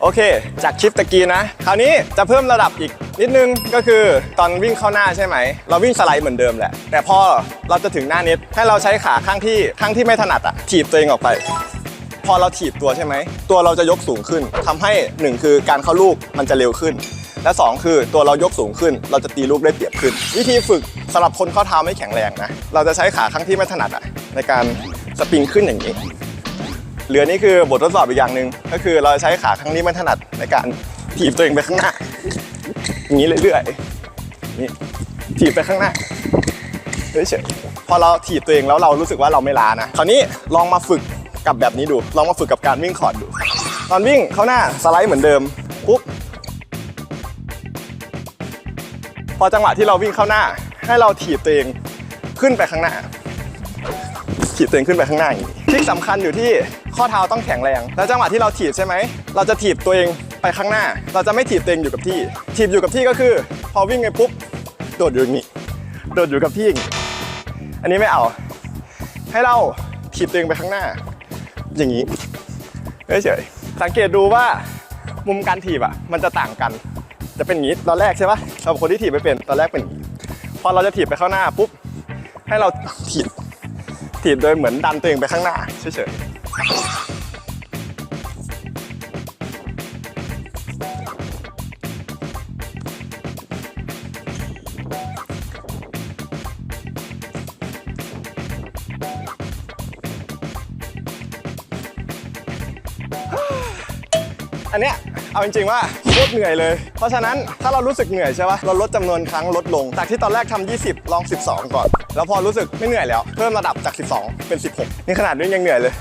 โอเค จากคลิปตะกี้นะ คราวนี้จะเพิ่มระดับอีกนิดนึงก็คือตอนวิ่งเข้าหน้าใช่ไหม เราวิ่งสไลด์เหมือนเดิมแหละ แต่พอเราจะถึงหน้าเน็ตให้เราใช้ขาข้างที่ข้างที่ไม่ถนัดอะถีบตัวเองออกไป พอเราถีบตัวใช่ไหม ตัวเราจะยกสูงขึ้นทำให้หนึ่งคือการเข้าลูกมันจะเร็วขึ้น และสองคือตัวเรายกสูงขึ้น เราจะตีลูกได้เปรียบขึ้น วิธีฝึกสำหรับคนข้อเท้าไม่แข็งแรงนะเราจะใช้ขาข้างที่ไม่ถนัดอะในการสปริงขึ้นอย่างนี้ เหลือนี่คือบททดสอบอีกอย่างหนึ่งก็คือเราใช้ขาข้างนี้ไม่ถนัดในการถีบตัวเองไปข้างหน้าอย่างนี้เรื่อยๆนี่ถีบไปข้างหน้าเฉยๆพอเราถีบตัวเองแล้วเรารู้สึกว่าเราไม่ล้านะคราวนี้ลองมาฝึกกับแบบนี้ดูลองมาฝึกกับการวิ่งคอร์ดดู ตอนวิ่งเข้าหน้าสไลด์เหมือนเดิมปุ๊บพอจังหวะที่เราวิ่งเข้าหน้า ให้เราถีบตัวเองขึ้นไปข้างหน้า ถีบตัวเองขึ้นไปข้างหน้าอย่างนี้ทริคสำคัญอยู่ที่ข้อเท้าต้องแข็งแรง แล้วจังหวะที่เราถีบใช่ไหม เราจะถีบตัวเองไปข้างหน้า เราจะไม่ถีบตัวเองอยู่กับที่ ถีบอยู่กับที่ก็คือ พอวิ่งไปปุ๊บ โดดอยู่อย่างนี้ โดดอยู่กับที่อย่างนี้อันนี้ไม่เอา ให้เราถีบตัวเองไปข้างหน้า อย่างนี้เฉยๆสังเกตดูว่ามุมการถีบอะ มันจะต่างกัน จะเป็นอย่างนี้ตอนแรกใช่ปะสำหรับคนที่ถีบไม่เป็นตอนแรกเป็นอย่างนี้พอเราจะถีบไปข้างหน้าปุ๊บให้เราถีบ ถีบโดยเหมือนดันตัวเองไปข้างหน้าเฉยๆอันเนี้ย เอาจริงๆว่าโคตรเหนื่อยเลย เพราะฉะนั้นถ้าเรารู้สึกเหนื่อยใช่ปะเราลดจำนวนครั้งลดลง จากที่ตอนแรกทำ20 ลอง 12 ก่อน แล้วพอรู้สึกไม่เหนื่อยแล้ว เพิ่มระดับจาก 12 เป็น 16 นี่ขนาดนี้ยังเหนื่อยเลย